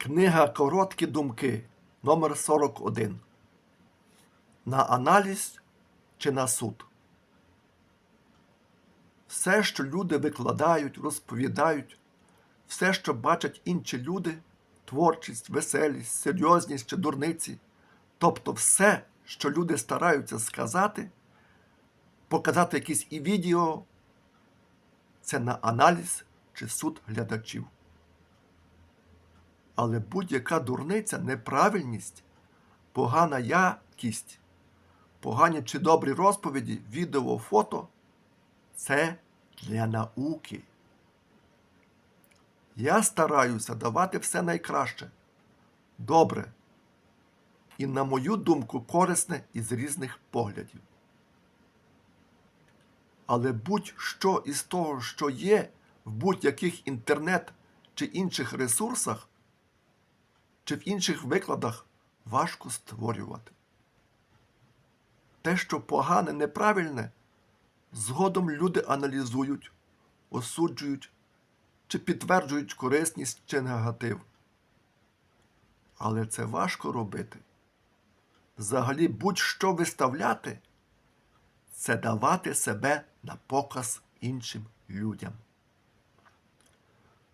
Книга Короткі думки номер 41 На аналіз чи на суд. Все, що люди викладають, розповідають, все, що бачать інші люди, творчість, веселість, серйозність чи дурниці, тобто все, що люди стараються сказати, показати якісь і відео, це на аналіз чи суд глядачів. Але будь-яка дурниця, неправильність, погана якість, погані чи добрі розповіді, відео, фото це для науки. Я стараюся давати все найкраще, добре і, на мою думку, корисне із різних поглядів. Але будь-що із того, що є в будь-яких інтернет чи інших ресурсах, чи в інших викладах важко створювати. Те, що погане, неправильне, згодом люди аналізують, осуджують чи підтверджують корисність чи негатив. Але це важко робити. Взагалі будь-що виставляти це давати себе на показ іншим людям.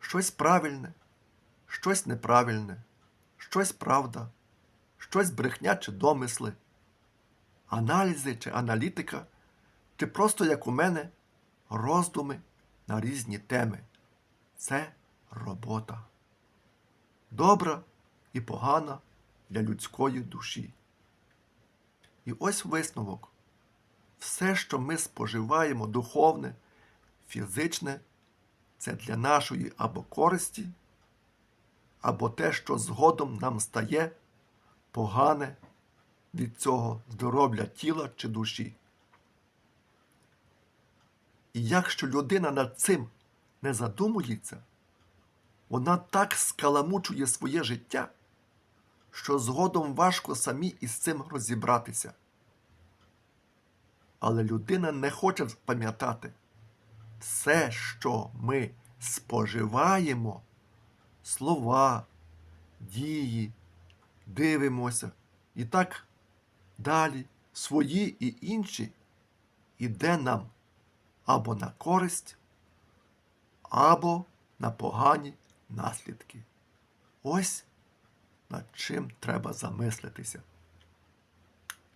Щось правильне, щось неправильне, щось правда, щось брехня чи домисли, аналізи чи аналітика, чи просто, як у мене, роздуми на різні теми. Це робота. Добра і погана для людської душі. І ось висновок. Все, що ми споживаємо духовне, фізичне, це для нашої або користі, або те, що згодом нам стає погане від цього здоров'я тіла чи душі. І якщо людина над цим не задумується, вона так скаламучує своє життя, що згодом важко самі із цим розібратися. Але людина не хоче пам'ятати все, що ми споживаємо, слова, дії, дивимося і так далі, свої і інші, іде нам або на користь, або на погані наслідки. Ось над чим треба замислитися.